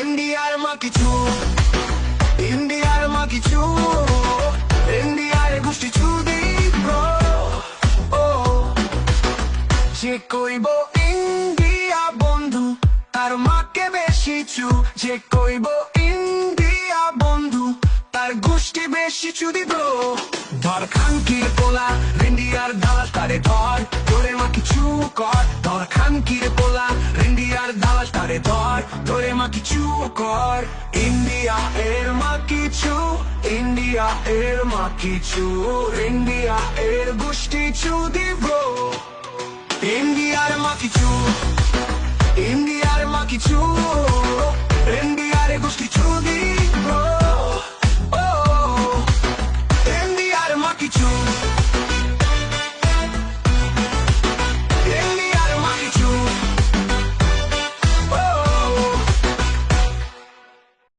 ইন্ডিয়ার মা কিছু ইন্ডিয়ার মা কিছু ইন্ডিয়ার গোষ্ঠী দিব ও যে কইব ইন্ডিয়া বন্ধু তার মাকে বেশি চু যে কইব ইন্ডিয়া বন্ধু তার গোষ্ঠী বেশি চু দিব ধর খানকির পোলা ইন্ডিয়ার দালাল তারে ধর তোরে মা কিছু কর ধর পোলা ইন্ডিয়ার দালাল তারে ধর, তোরে মা কিছু কর। ইন্ডিয়া এর মা কিছু, ইন্ডিয়া এর মা কিছু, ইন্ডিয়া এর গোষ্ঠী চু দিব। ইন্ডিয়ার মা কিছু।